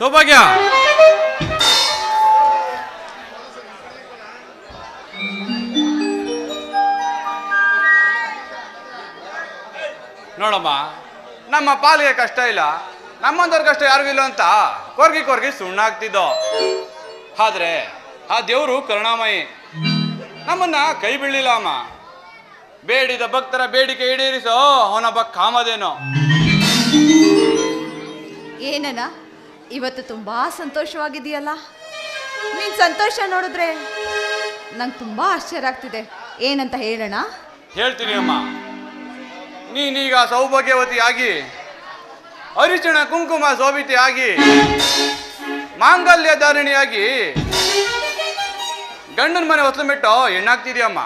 ಸೌಭಾಗ್ಯ. ನೋಡಮ್ಮ, ನಮ್ಮ ಪಾಲಿಗೆ ಕಷ್ಟ ಇಲ್ಲ ನಮ್ಮಂದವ್ರ ಕಷ್ಟ ಯಾರಿಗೂ ಇಲ್ಲ ಅಂತ ಕೊರ್ಗಿ ಕೊರ್ಗಿ ಸುಣ್ಣಾಗ್ತಿದ್ದೋ. ಆದರೆ ಆ ದೇವರು ಕರುಣಾಮಯಿ. ನಮ್ಮನ್ನ ಕೈ ಬೀಳಿಲ್ಲ ಅಮ್ಮ. ಬೇಡಿದ ಭಕ್ತರ ಬೇಡಿಕೆ ಈಡೇರಿಸೋ ಅವನೊಬ್ಬ ಕಾಮದೇನೋ ಏನನ? ಇವತ್ತು ತುಂಬಾ ಸಂತೋಷವಾಗಿದೆಯಲ್ಲ ನಿನ್ ಸಂತೋಷ ನೋಡಿದ್ರೆ ನಂಗೆ ತುಂಬಾ ಆಶ್ಚರ್ಯ ಆಗ್ತಿದೆ. ಏನಂತ ಹೇಳೋಣ? ಹೇಳ್ತೀನಿ ಅಮ್ಮ. ನೀನೀಗ ಸೌಭಾಗ್ಯವತಿಯಾಗಿ ಅರಿಚಣ ಕುಂಕುಮ ಶೋಭಿತೆಯಾಗಿ ಮಾಂಗಲ್ಯ ಧಾರಣಿಯಾಗಿ ಗಂಡನ ಮನೆ ಹೊತ್ತು ಬಿಟ್ಟು ಹೆಣ್ಣಾಗ್ತಿದ್ಯಮ್ಮ.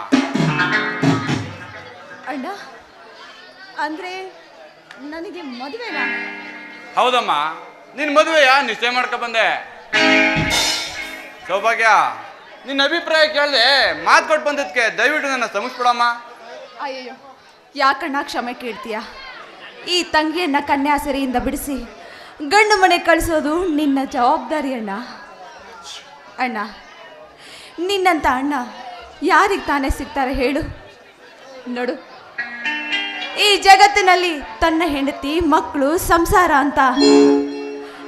ಅಣ್ಣ ಅಂದ್ರೆ ನನಗೆ ಮದುವೆನಾ? ಹೌದಮ್ಮ. ನಿನ್ ಮದುವೆಯಾ ನಿಶ್ಚಯ ಮಾಡ್ಕೊ ಬಂದೆ. ಸೌಭಾಗ್ಯ, ನಿನ್ನ ಅಭಿಪ್ರಾಯ ಕೇಳ್ದೆ ಮಾತು ಕೊಟ್ಟು ಬಂದದ್ಕೆ ದಯವಿಟ್ಟು ನನ್ನ ಕ್ಷಮಿಸ್ಬಿಡಮ್ಮ ಅಯ್ಯೋ ಯಾಕಣ್ಣ ಕ್ಷಮೆ ಕೇಳ್ತೀಯ? ಈ ತಂಗಿಯನ್ನ ಕನ್ಯಾಸರಿಯಿಂದ ಬಿಡಿಸಿ ಗಂಡು ಮನೆ ಕಳಿಸೋದು ನಿನ್ನ ಜವಾಬ್ದಾರಿ ಅಣ್ಣ. ಅಣ್ಣ, ನಿನ್ನಂತ ಅಣ್ಣ ಯಾರಿಗೆ ತಾನೇ ಸಿಗ್ತಾರೆ ಹೇಳು. ನೋಡು, ಈ ಜಗತ್ತಿನಲ್ಲಿ ತನ್ನ ಹೆಂಡತಿ, ಮಕ್ಕಳು, ಸಂಸಾರ ಅಂತ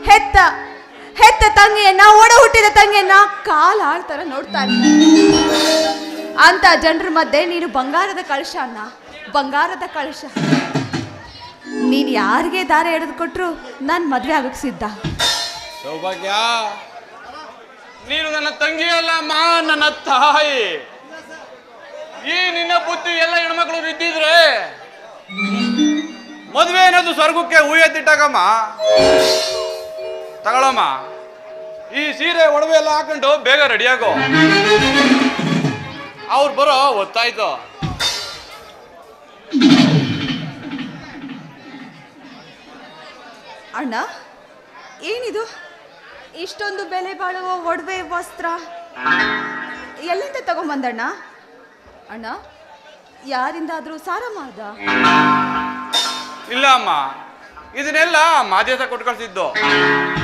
ಹೆತ್ತ ಹೆತ್ತ ತಂಗಿಯನ್ನ ಒಡ ಹುಟ್ಟಿದ ತಂಗಿಯನ್ನ ಕಾಲ ಆಡ್ತಾರ ನೋಡ್ತಾರೆ ಅಂತ ಜನರ ಮಧ್ಯೆ ನೀನು ಬಂಗಾರದ ಕಳಶ ಅನ್ನ ಬಂಗಾರದ ಕಳಶ. ನೀನು ಯಾರಿಗೆ ದಾರ ಎಳೆದು ಕೊಟ್ರು ನಾನು ಮದುವೆ ಆಗಕ್ಕೆ ಸಿದ್ಧ. ಸೌಭಾಗ್ಯ, ನೀನು ನನ್ನ ತಂಗಿ ಮಾ ನನ್ನ ತಾಯಿ. ಈ ನಿನ್ನ ಬುದ್ಧಿ ಎಲ್ಲ ಹೆಣ್ಮಕ್ಳು ಇದ್ದಿದ್ರೆ ಮದುವೆ ಅನ್ನೋದು ಸ್ವರ್ಗಕ್ಕೆ ಹೂಯತ್ತಿಟ್ಟಾಗಮ್ಮ ತಗೊಳಮ್ಮ. ಈ ಸೀರೆ ಒಡವೆ ಎಲ್ಲ ಹಾಕೊಂಡು ಬೇಗ ರೆಡಿಯಾಗೋ. ಅವ್ರು ಬರೋ ಒತ್ತಾಯ್ತು ಅಣ್ಣ ಏನಿದು? ಇಷ್ಟೊಂದು ಬೆಲೆ ಬಾಳುವ ಒಡವೆ ವಸ್ತ್ರ? ಎಲ್ಲಿಂದ ತಗೊಂಬಂದಣ್ಣ? ಅಣ್ಣ ಯಾರಿಂದಾದ್ರೂ ಸಾರ ಮಾಡ್ದ ಇಲ್ಲ ಅಮ್ಮ ಇದನ್ನೆಲ್ಲ ಮಾದೇಶ ಕೊಟ್ಕೊಳ್ತಿದ್ದು ಕಳ್ಸಿದ್ದು.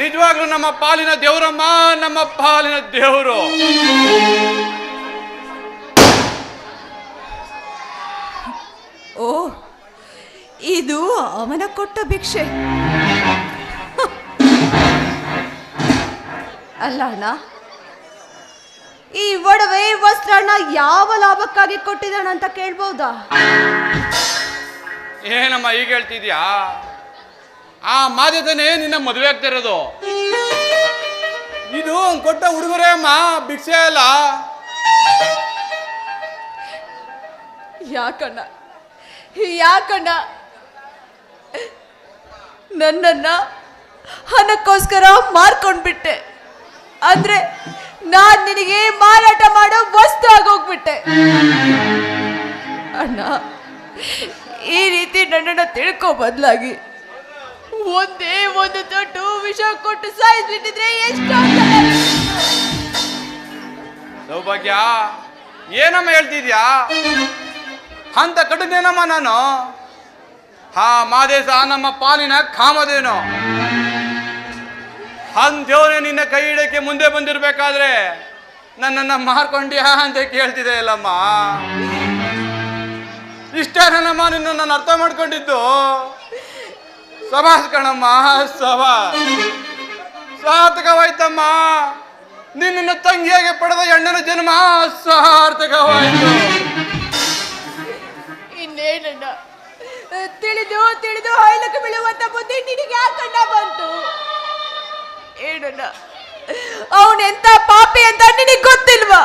ನಿಜವಾಗ್ಲೂ ನಮ್ಮ ಪಾಲಿನ ದೇವರಮ್ಮ ನಮ್ಮ ಪಾಲಿನ ದೇವರು. ಓ ಇದು ಅವನ ಕೊಟ್ಟ ಭಿಕ್ಷೆ. ಅಲ್ಲ ಅಣ್ಣ ಈ ಒಡವೆ ವಸ್ತ್ರನ ಯಾವ ಲಾಭಕ್ಕಾಗಿ ಕೊಟ್ಟಿದ್ದಾನ ಅಂತ ಕೇಳ್ಬೋದಾ ಏನಮ್ಮ ಈಗ ಹೇಳ್ತಿದ್ಯಾ? ಆ ಮಾದೇಶನೇ ನಿನ್ನ ಮದುವೆ ಆಗ್ತಾ ಇರೋದು. ಇದು ಕೊಟ್ಟ ಉಡುಗೊರೆ ಅಮ್ಮ ಭಿಕ್ಷೆ ಅಲ್ಲ. ಯಾಕಣ್ಣ? ಯಾಕಣ್ಣ? ನನ್ನನ್ನ ಹಣಕ್ಕೋಸ್ಕರ ಮಾರ್ಕೊಂಡ್ಬಿಟ್ಟೆ. ಅಂದ್ರೆ ನಾನ್ ನಿನಗೆ ಮಾರಾಟ ಮಾಡೋ ವಸ್ತು ಆಗೋಗ್ಬಿಟ್ಟೆ. ಅಣ್ಣ ಈ ರೀತಿ ನನ್ನನ್ನ ತಿಳ್ಕೋ ಬದಲಾಗಿ ಒಂದೇ ಒಂದು ತೊಟ್ಟು ವಿಷ ಕೊಟ್ಟು ಸಾಯಿಸ್ಬಿಟ್ಟಿದ್ರೆ ಎಷ್ಟು ಸೌಭಾಗ್ಯ, ಏನಮ್ಮ ಹೇಳ್ತಿದ್ಯಾ? ಅಂತ ಕಟ್ಟದೇನಮ್ಮ ನಾನು? ಹಾ ಮಾದೇಶ ನಮ್ಮ ಪಾಲಿನ ಕಾಮದೇನು ಅಂದೇವ್ರೆ ನಿನ್ನ ಕೈ ಹಿಡಕ್ಕೆ ಮುಂದೆ ಬಂದಿರ್ಬೇಕಾದ್ರೆ ನನ್ನನ್ನ ಮಾರ್ಕೊಂಡ್ಯಾ ಅಂತ ಕೇಳ್ತಿದೆ ಇಲ್ಲಮ್ಮ ಇಷ್ಟೇ ನನ್ನಮ್ಮ ನಿನ್ನ ನಾನು ಅರ್ಥ ಮಾಡ್ಕೊಂಡಿದ್ದು. ಸಭಾಸ್ ಕಣಮ್ಮ, ಸಭಾ. ಸಾರ್ಥಕವಾಯ್ತಮ್ಮ. ನಿನ್ನ ತಂಗಿಯಾಗಿ ಪಡೆದ ಹೆಣ್ಣನ ಜನ್ಮ ಸಾರ್ಥಕವಾಯ್ತು. ಇನ್ನೇನಣ್ಣ? ತಿಳಿದು ತಿಳಿದು ಹೈಲಕ್ಕೆ ಬೀಳುವಂತ ಬುದ್ಧಿ ನಿನಗೆ ಯಾಕಣ್ಣ ಬಂತು. ಏನಣ್ಣ? ಅವನೆಂತ ಪಾಪಿ ಅಂತ ನಿನಗೆ ಗೊತ್ತಿಲ್ವಾ?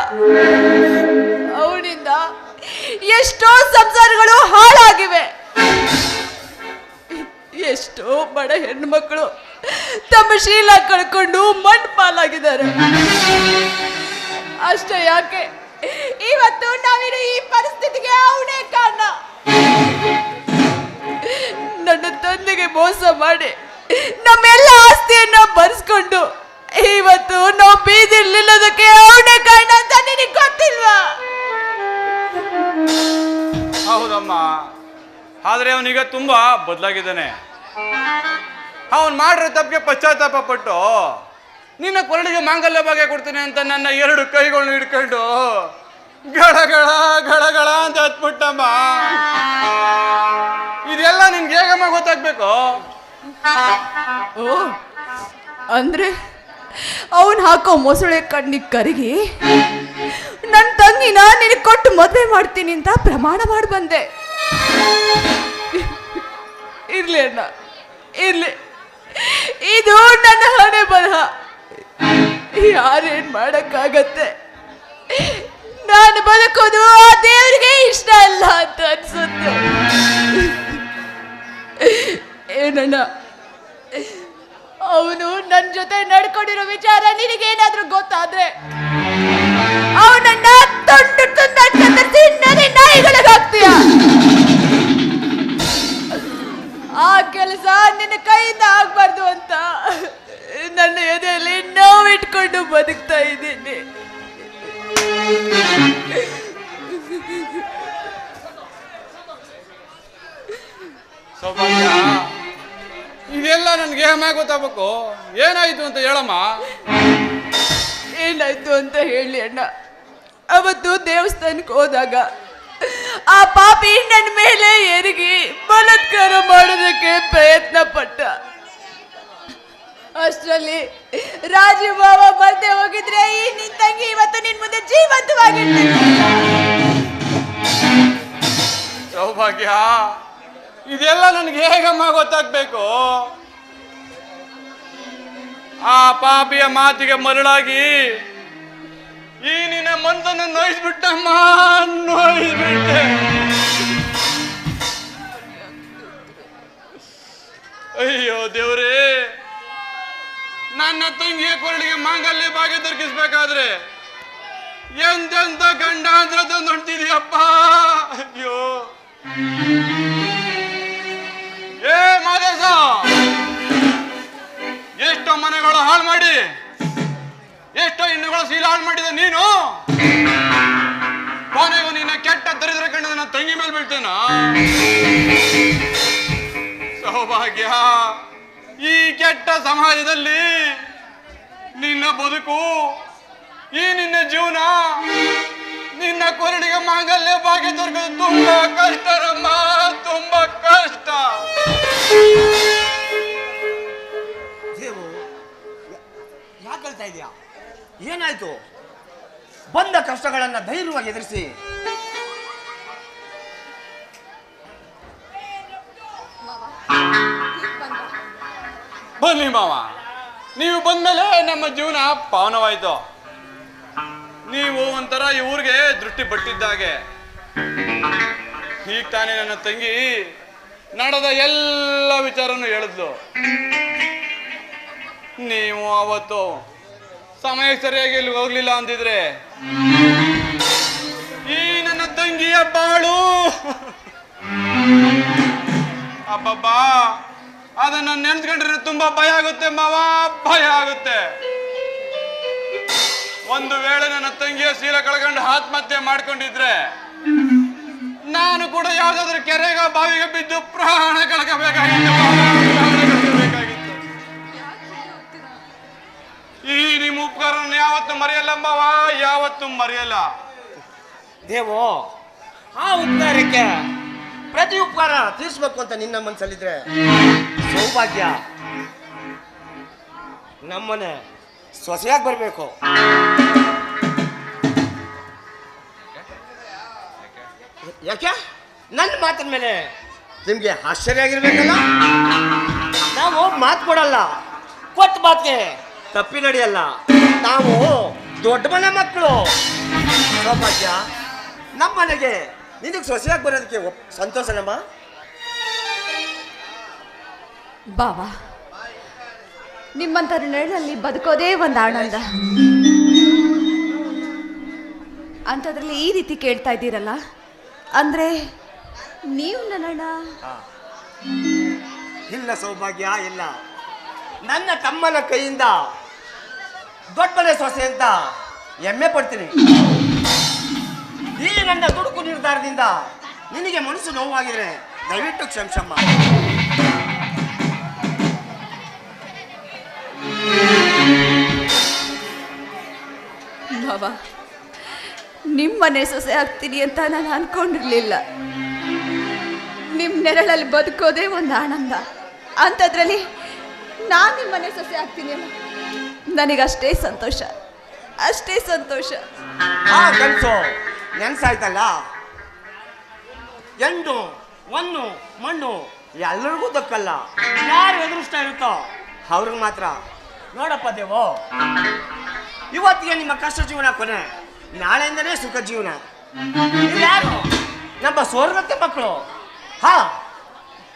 ಅವನಿಂದ ಎಷ್ಟೋ ಸಂಸಾರಗಳು ಹಾಳಾಗಿವೆ. ಬಡ ಮಕ್ಕಳು ತಮ್ಮ ಶೀಲ ಕಳ್ಕೊಂಡು ಮಣ್ಣು ಪಾಲಾಗಿದ್ದಾರೆ ಅಷ್ಟೇ ಯಾಕೆ? ಇವತ್ತು ನಾವಿರೋ ಈ ಪರಿಸ್ಥಿತಿಗೆ ಅವನೇ ಕಾರಣ. ನನ್ನ ತಂದೆಗೆ ಮೋಸ ಮಾಡಿ ನಮ್ಮೆಲ್ಲ ಆಸ್ತಿಯನ್ನ ಬರ್ಸ್ಕೊಂಡು ಇವತ್ತು ನಾವು ಬೀದಿರ್ಲಿಲ್ಲದಕ್ಕೆ ಅವನೇ ಕಾರಣ ಅಂತ ನಿನಗೆ ಗೊತ್ತಿಲ್ವಾ? ಹೌದಮ್ಮ. ಆದ್ರೆ ಅವನೀಗ ತುಂಬಾ ಬದಲಾಗಿದ್ದಾನೆ. ಅವನು ಮಾಡಿರೋ ತಪ್ಪಿಗೆ ಪಶ್ಚಾತ್ತಾಪ ಪಟ್ಟು, ನಿನ್ನ ಕೊರಳಿಗೆ ಮಾಂಗಲ್ಯ ಭಾಗ್ಯ ಕೊಡ್ತೀನಿ ಅಂತ ನನ್ನ ಎರಡು ಕೈಗಳನ್ನ ಹಿಡ್ಕೊಂಡು ಗಳಗಳ ಗಳಗಳ ಗಳ ಗಳ ಅಂತ ಹತ್ಬಿಟ್ಟಮ್ಮ ಇದೆಲ್ಲ ನಿನ್ಗೆ ಹೇಗಮ್ಮ ಗೊತ್ತಾಗ್ಬೇಕು? ಓ, ಅಂದ್ರೆ ಅವನ್ ಹಾಕೋ ಮೊಸಳೆ ಕಣ್ಣಿಗೆ ಕರಗಿ ನನ್ನ ತಂಗಿನ ನಿನಗೆ ಕೊಟ್ಟು ಮದುವೆ ಮಾಡ್ತೀನಿ ಅಂತ ಪ್ರಮಾಣ ಮಾಡಿ ಬಂದೆ ಇರ್ಲಿ ಅಣ್ಣ, ಇರ್ಲಿ. ಇದು ನನ್ನ ಹಣೆ ಬರಹ. ಯಾರೇನ್ ಮಾಡಕ್ಕಾಗತ್ತೆ? ನಾನು ಬದುಕೋದು ಆ ದೇವ್ರಿಗೆ ಇಷ್ಟ ಅಲ್ಲ ಅಂತ ಅನ್ಸುತ್ತೆ. ಏನಣ್ಣ ಅವನು ನನ್ನ ಜೊತೆ ನಡ್ಕೊಂಡಿರೋ ವಿಚಾರ ನಿನಗೇನಾದ್ರೂ ಗೊತ್ತಾದ್ರೆ? ಅವನನ್ನ ತುಂಡು ತುಂಡು ಕತ್ತರಿಸಿ ನದಿ ನಾಯಿಗಳಿಗಾಗ್ತೀಯ ಕೆಲಸ ನಿನ್ನ ಕೈಯಿಂದ ಆಗ್ಬಾರ್ದು ಅಂತ ನನ್ನ ಎದೆಯಲ್ಲಿ ನೋವಿಟ್ಕೊಂಡು ಬದುಕ್ತಾ ಇದ್ದೀನಿ. ಇದೆಲ್ಲ ನನ್ಗೆ ಹೇಮ ಗೊತ್ತಾಗಬೇಕು? ಏನಾಯ್ತು ಅಂತ ಹೇಳಮ್ಮ? ಏನಾಯ್ತು ಅಂತ ಹೇಳಿ ಅಣ್ಣ. ಅವತ್ತು ದೇವಸ್ಥಾನಕ್ಕೆ ಹೋದಾಗ ಆ ಪಾಪಿ ನನ್ನ ಮೇಲೆ ಎರಗಿ ಬಲತ್ಕಾರ ಮಾಡೋದಕ್ಕೆ ಪ್ರಯತ್ನ ಪಟ್ಟ ಅಷ್ಟರಲ್ಲಿ ರಾಜು ಬಾಬಾ ಬರ್ದೆ ಹೋಗಿದ್ರೆ ಈ ನಿನ್ ತಂಗಿ ಇವತ್ತು ನಿನ್ ಮುಂದೆ ಜೀವಂತವಾಗಿರ್ತೀನಿ ಸೌಭಾಗ್ಯ, ಇದೆಲ್ಲ ನನಗೆ ಹೇಗಮ್ಮ ಗೊತ್ತಾಗ್ಬೇಕು? ಆ ಪಾಪಿಯ ಮಾತಿಗೆ ಮರಳಾಗಿ ಈ ನಿನ್ನ ಮನಸ್ಸನ್ನು ನೋಯಿಸ್ಬಿಟ್ಟಮ್ಮ ನೋಯಿಸ್ಬಿಟ್ಟೆ. ಅಯ್ಯೋ ದೇವ್ರೇ, ನನ್ನ ತಂಗಿಯ ಕೊರಳಿಗೆ ಮಾಂಗಲ್ಯ ಭಾಗ್ಯ ದೊರಕಿಸ್ಬೇಕಾದ್ರೆ ಎಂತೆಂತ ಗಂಡ ಅಂದ್ರೆ ತಂದು ಹೊಂಟಿದೀಯಪ್ಪ ಅಯ್ಯೋ. ಏ ಮಾದೇಶ, ಎಷ್ಟೋ ಮನೆಗಳು ಹಾಳು ಮಾಡಿ ಎಷ್ಟೋ ಹೆಣ್ಣುಗಳು ಹಾಳು ಮಾಡಿದ, ನೀನು? ಕೊನೆಗೂ ನಿನ್ನ ಕೆಟ್ಟ ದರಿದ್ರ ಕಂಡು ನನ್ನ ತಂಗಿ ಮೇಲೆ ಬೀಳ್ತೇನ? ಸೌಭಾಗ್ಯ, ಈ ಕೆಟ್ಟ ಸಮಾಜದಲ್ಲಿ ನಿನ್ನ ಬದುಕು, ಈ ನಿನ್ನ ಜೀವನ, ನಿನ್ನ ಕೊರಡಿಗೆ ಮಾಂಗಲ್ಯ ಭಾಗ್ಯ ದೊರಕದು ತುಂಬಾ ಕಷ್ಟ ರಮ್ಮ, ತುಂಬಾ ಕಷ್ಟ. ಯಾಕೆ ಹೇಳ್ತಾ ಇದೀಯಾ? ಏನಾಯ್ತು? ಬಂದ ಕಷ್ಟಗಳನ್ನ ಧೈರ್ಯವಾಗಿ ಎದುರಿಸಿ. ಬನ್ನಿ ಮಾವ. ನೀವು ಬಂದ್ಮೇಲೆ ನಮ್ಮ ಜೀವನ ಪಾವನವಾಯ್ತು. ನೀವು ಒಂಥರ ಈ ಊರಿಗೆ ದೃಷ್ಟಿ ಬಟ್ಟಿದ್ದಾಗೆ ಈಗ ತಾನೇ ನನ್ನ ತಂಗಿ ನಡೆದ ಎಲ್ಲ ವಿಚಾರನು ಹೇಳಿದ್ಲು. ನೀವು ಅವತ್ತು ಸಮಯಕ್ಕೆ ಸರಿಯಾಗಿ ಇಲ್ಲಿ ಹೋಗ್ಲಿಲ್ಲ ಅಂದಿದ್ರೆ? ಈ ನನ್ನ ತಂಗಿಯ ಬಾಳು. ಅಬ್ಬಬ್ಬಾ, ಅದನ್ನ ನೆನ್ಸ್ಕೊಂಡ್ರೆ ತುಂಬಾ ಭಯ ಆಗುತ್ತೆ ಮಾವ, ಭಯ ಆಗುತ್ತೆ. ಒಂದು ವೇಳೆ ನನ್ನ ತಂಗಿಯ ಸೀರೆ ಕಳ್ಕೊಂಡು ಆತ್ಮಹತ್ಯೆ ಮಾಡ್ಕೊಂಡಿದ್ರೆ, ನಾನು ಕೂಡ ಯಾವ್ದಾದ್ರು ಕೆರೆಗ, ಬಾವಿಗೆ ಬಿದ್ದು ಪ್ರಾಣ ಕಳ್ಕೋಬೇಕಾಗಿತ್ತು. ಈ ನಿಮ್ಮ ಉಪಕಾರನ ಯಾವತ್ತು ಮರೆಯಲ್ಲಂಬವ ಯಾವತ್ತು ಮರೆಯಲ್ಲ. ದೇವೋ, ಆ ಉಪಕಾರಕ್ಕೆ ಪ್ರತಿ ಉಪಕಾರ ತೀರಿಸ್ಬೇಕು ಅಂತ ನಿನ್ನ ಮನಸ್ಸಲ್ಲಿದ್ರೆ ಸೌಭಾಗ್ಯ. ನಮ್ಮನೆ ಸೊಸೆಯಾಗಿ ಬರಬೇಕು. ಯಾಕೆ? ನನ್ನ ಮಾತಿನ ಮೇಲೆ ನಿಮ್ಗೆ ಆಶ್ಚರ್ಯ ಆಗಿರ್ಬೇಕಲ್ಲ? ನಾವು ಮಾತು ಕೊಡಲ್ಲ. ಕೊಟ್ಟ ಮಾತಿಗೆ ತಪ್ಪಿ ನಡೆಯಲ್ಲ. ನಾವು ದೊಡ್ಡ ಮನೆ ಮಕ್ಕಳು. ಸೌಭಾಗ್ಯ. ನಮ್ಮ ಮನೆಗೆ ನಿನಗೆ ಸೊಸೆಯಾಗಿ ಬರೋದಕ್ಕೆ ಸಂತೋಷನಮ್ಮ ಬಾವಾ ನಿಮ್ಮಂತರ ನೆರಳಲ್ಲಿ ಬದುಕೋದೇ ಒಂದು ಆನಂದ. ಅಂಥದ್ರಲ್ಲಿ ಈ ರೀತಿ ಕೇಳ್ತಾ ಇದ್ದೀರಲ್ಲ ಅಂದ್ರೆ ನೀವು ನನ್ನ ಇಲ್ಲ ಸೌಭಾಗ್ಯ ಇಲ್ಲ. ನನ್ನ ತಮ್ಮನ ಕೈಯಿಂದ ದೊಡ್ಡ ಮನೆ ಸೊಸೆ ಅಂತ ಹೆಮ್ಮೆ ಪಡ್ತೀನಿ. ಈ ನನ್ನ ದುಡುಕು ನಿರ್ಧಾರದಿಂದ ನಿನಗೆ ಮನಸ್ಸು ನೋವಾಗಿದೆ ದಯವಿಟ್ಟು ಕ್ಷಮಿಸಮ್ಮ ಬಾಬಾ, ನಿಮ್ಮನೆ ಸೊಸೆ ಆಗ್ತೀನಿ ಅಂತ ನಾನು ಅನ್ಕೊಂಡಿರ್ಲಿಲ್ಲ. ನಿಮ್ಮ ನೆರಳಲ್ಲಿ ಬದುಕೋದೇ ಒಂದು ಆನಂದ. ಅಂಥದ್ರಲ್ಲಿ ನಾನು ನಿಮ್ಮನೆ ಸೊಸೆ ಆಗ್ತೀನಿ. ಅಮ್ಮ ನನಗಷ್ಟೇ ಸಂತೋಷ. ಅಷ್ಟೇ ಸಂತೋಷ. ಆ ನೆನ್ಸಾಯ್ತಲ್ಲ? ಎಂಟು ಒಂದು, ಮಣ್ಣು ಎಲ್ಲರಿಗೂ ದಕ್ಕಲ್ಲ. ಯಾರು ಎದುರಿಸ್ತಾ ಇರುತ್ತೋ ಅವ್ರಿಗೆ ಮಾತ್ರ. ನೋಡಪ್ಪ ದೇವೋ, ಇವತ್ತಿಗೆ ನಿಮ್ಮ ಕಷ್ಟ ಜೀವನ ಕೊನೆ. ನಾಳೆಯಿಂದನೇ ಸುಖ ಜೀವನ. ಯಾರು? ನಮ್ಮ ಸ್ವರ್ಗಕ್ಕೆ ಮಕ್ಕಳು. ಹಾ,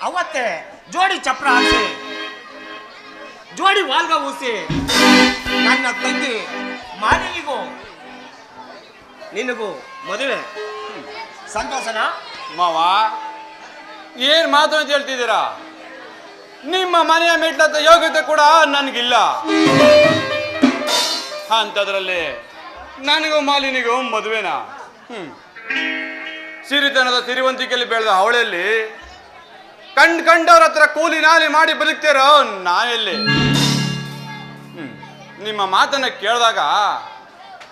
ಅವತ್ತೇ ಜೋಡಿ ಚಪ್ರ ಹಾಕಿ ಜೋಡಿ ವಾಲ್ಗ ಊಸಿ. ನನ್ನ ತಂಗಿ ಮಾನವಿಗೂ ನಿನಗೂ ಮದುವೆ. ಸಂತೋಷನಾ? ಮಾವ, ಏನ್ ಮಾತು ಅಂತ ಹೇಳ್ತಿದ್ದೀರಾ? ನಿಮ್ಮ ಮನೆಯ ಮೆಟ್ಲಂತ ಯೋಗ್ಯತೆ ಕೂಡ ನನಗಿಲ್ಲ. ಅಂಥದ್ರಲ್ಲಿ ನನಗೂ ಮಾಲಿನಿಗೂ ಮದುವೆನಾ? ಹ್ಮ್. ಸಿರಿತನದ ಸಿರಿವಂತಿಕೆಯಲ್ಲಿ ಬೆಳೆದ ಅವಳಲ್ಲಿ ಕಂಡ್ ಕಂಡವ್ರ ಹತ್ರ ಕೂಲಿ ನಾಲಿ ಮಾಡಿ ಬದುಕ್ತೀರೋ ಎಲ್ಲಿ ನಿಮ್ಮ ಮಾತನ್ನ ಕೇಳಿದಾಗ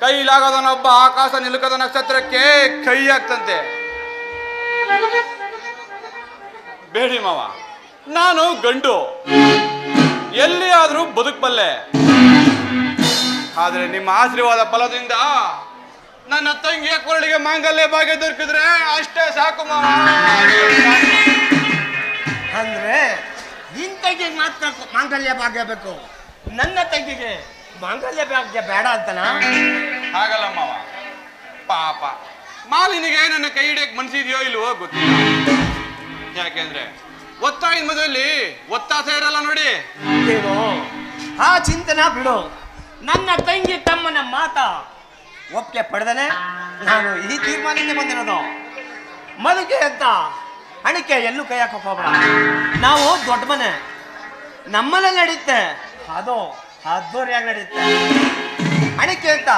ಕೈಲಾಗದನೊಬ್ಬ ಆಕಾಶ ನಿಲುಕದ ನಕ್ಷತ್ರಕ್ಕೆ ಕೈ ಆಗ್ತಂತೆ ಬೇಡಿ ಮಾವ, ನಾನು ಗಂಡು. ಎಲ್ಲಿ ಆದ್ರೂ ಬದುಕಬಲ್ಲೆ. ಆದ್ರೆ ನಿಮ್ಮ ಆಶೀರ್ವಾದ ಫಲದಿಂದ ನನ್ನ ತಂಗಿಯ ಕೊರಳಿಗೆ ಮಾಂಗಲ್ಯ ಭಾಗ್ಯ ದೊರಕಿದ್ರೆ ಅಷ್ಟೇ ಸಾಕು ಮಾವ. ಅಂದ್ರೆ ನಿನ್ ತಂಗಿಗೆ ಮಾತ್ರ ಮಾಂಗಲ್ಯ ಭಾಗ್ಯ ಬೇಕು. ನನ್ನ ತಂಗಿಗೆ ಮಾಂಗಲ್ಯ ಭಾಗ್ಯ ಬೇಡ ಅಂತನ? ಹಾಗಲ್ಲ ಮಾವ. ಪಾಪ. ಮಾಲಿನಿಗೆ ನನ್ನ ಕೈ ಹಿಡಿಯಕ್ ಮನ್ಸಿದ್ಯೋ ಇಲ್ವೋ ಗೊತ್ತಿಲ್ಲ. ಯಾಕೆಂದ್ರೆ ಒತ್ತಾಯದ ಮದುವೆಯಲ್ಲಿ ಒತ್ತಾಸ ಇರಲ್ಲ ನೋಡಿ. ಏನು ಆ ಚಿಂತನ ಬಿಡು. ನನ್ನ ತಂಗಿ ತಮ್ಮನ ಮಾತ ಒಪ್ಪಿಗೆ ಪಡೆದನೆ? ನಾನು ಈ ತೀರ್ಮಾನಕ್ಕೆ ಬಂದಿರೋದು. ಮದುವೆ ಅಂತ ಹಣಿಕೆ ಎಲ್ಲೂ ಕೈ ಹಾಕಕ್ ನಾವು ದೊಡ್ಡ ಮನೆ. ನಮ್ಮಲ್ಲೇ ನಡೀತೆ ಅದು, ಅದ್ದೂರಿಯಾಗಿ ನಡೀತೆ ಅಣಕ್ಕೆ ಅಂತ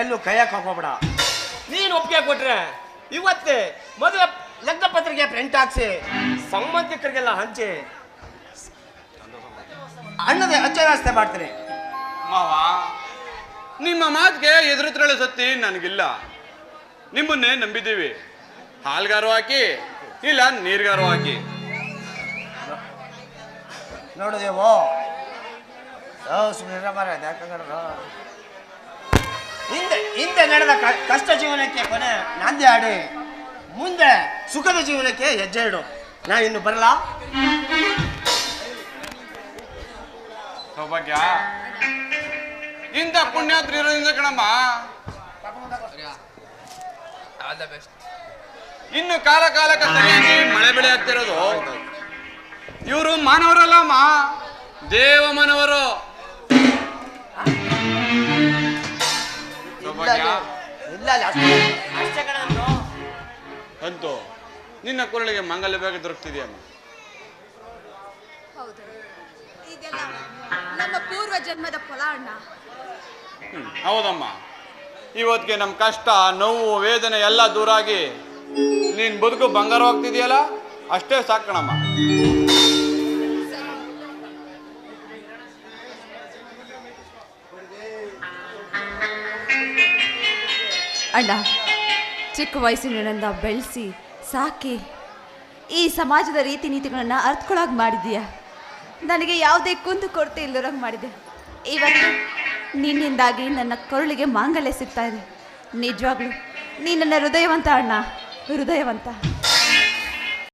ಎಲ್ಲೂ ಕೈ ಹಾಕಕ್ ನೀನು ಒಪ್ಪಿಗೆ ಕೊಟ್ರೆ ಇವತ್ತೇ ಮದುವೆ ಲಗ್ನ ಪತ್ರಿಕೆ ಪ್ರಿಂಟ್ ಹಾಕ್ಸಿ ಸಂಬಂಧಿಕರಿಗೆಲ್ಲ ಹಂಚಿ ಅಣ್ಣದ ಅಚ್ಚರಾಸ್ತೆ ಮಾಡ್ತೀನಿ. ಮಾವ, ನಿಮ್ಮ ಮಾತಿಗೆ ಎದುರುತ್ರಳೆ ಸತ್ತಿ ನನಗಿಲ್ಲ. ನಿಮ್ಮನ್ನೇ ನಂಬಿದ್ದೀವಿ. ಹಾಲ್ಗಾರು ಹಾಕಿ ಇಲ್ಲ ನೀರ್ಗಾರು ಹಾಕಿ ನೋಡಿದೆವೋ ಸುಮ್ಮನೆ ಮರ ಹಿಂದೆ ಹಿಂದೆ ನಡೆದ ಕಷ್ಟ ಜೀವನಕ್ಕೆ ಕೊನೆ ನಾಂದಿ ಆಡಿ ಮುಂದೆ ಸುಖದ ಜೀವನಕ್ಕೆ ಹೆಜ್ಜೆ ಇಡು. ನಾ ಇನ್ನು ಬರಲಾ ಸೌಭಾಗ್ಯ. ಇಂಥ ಪುಣ್ಯಾತ್ರಿ ಇರೋದ್ರಿಂದ ಕಣಮ್ಮ. ಇನ್ನು ಕಾಲ ಕಾಲಕ್ಕೆ ಸರಿಯಾಗಿ ಮಳೆ ಬೆಳೆ ಆಗ್ತಿರೋದು ಇವರು ಮಾನವರಲ್ಲಮ್ಮ ದೇವ ಮಾನವರು. ಅಂತು ನಿನ್ನ ಕೊರಳಿಗೆ ಮಂಗಲ್ಯ ಬೇಗ ದೊರಕ್ತಿದೆಯಮ್ಮ ಹೌದು. ನಮ್ಮ ಪೂರ್ವ ಜನ್ಮದ ಫಲ ಅಣ್ಣ ಹೌದಮ್ಮ. ಇವತ್ತಿಗೆ ನಮ್ಮ ಕಷ್ಟ ನೋವು ವೇದನೆ ಎಲ್ಲ ದೂರ ಆಗಿ ನೀನ್ ಬದುಕು ಬಂಗಾರವಾಗ್ತಿದೆಯಲ್ಲ ಅಷ್ಟೇ ಸಾಕಣಮ್ಮ ಅಣ್ಣ, ಚಿಕ್ಕ ವಯಸ್ಸಿನಿಂದ ಬೆಳೆಸಿ, ಸಾಕಿ. ಈ ಸಮಾಜದ ರೀತಿ ನೀತಿಗಳನ್ನ ಅರ್ಥಕೊಳಾಗಿ ಮಾಡಿದೀಯ ನನಗೆ ಯಾವುದೇ ಕುಂದು ಕೊರತೆ ಇಲ್ಲದಂಗೆ ಮಾಡಿದೆ. ಇವತ್ತು ನಿನ್ನಿಂದಾಗಿ ನನ್ನ ಕೊರಳಿಗೆ ಮಾಂಗಲ್ಯ ಸಿಗ್ತಾ ಇದೆ. ನಿಜವಾಗ್ಲು ನೀ ನನ್ನ ಹೃದಯವಂತ ಅಣ್ಣ. ಹೃದಯವಂತ.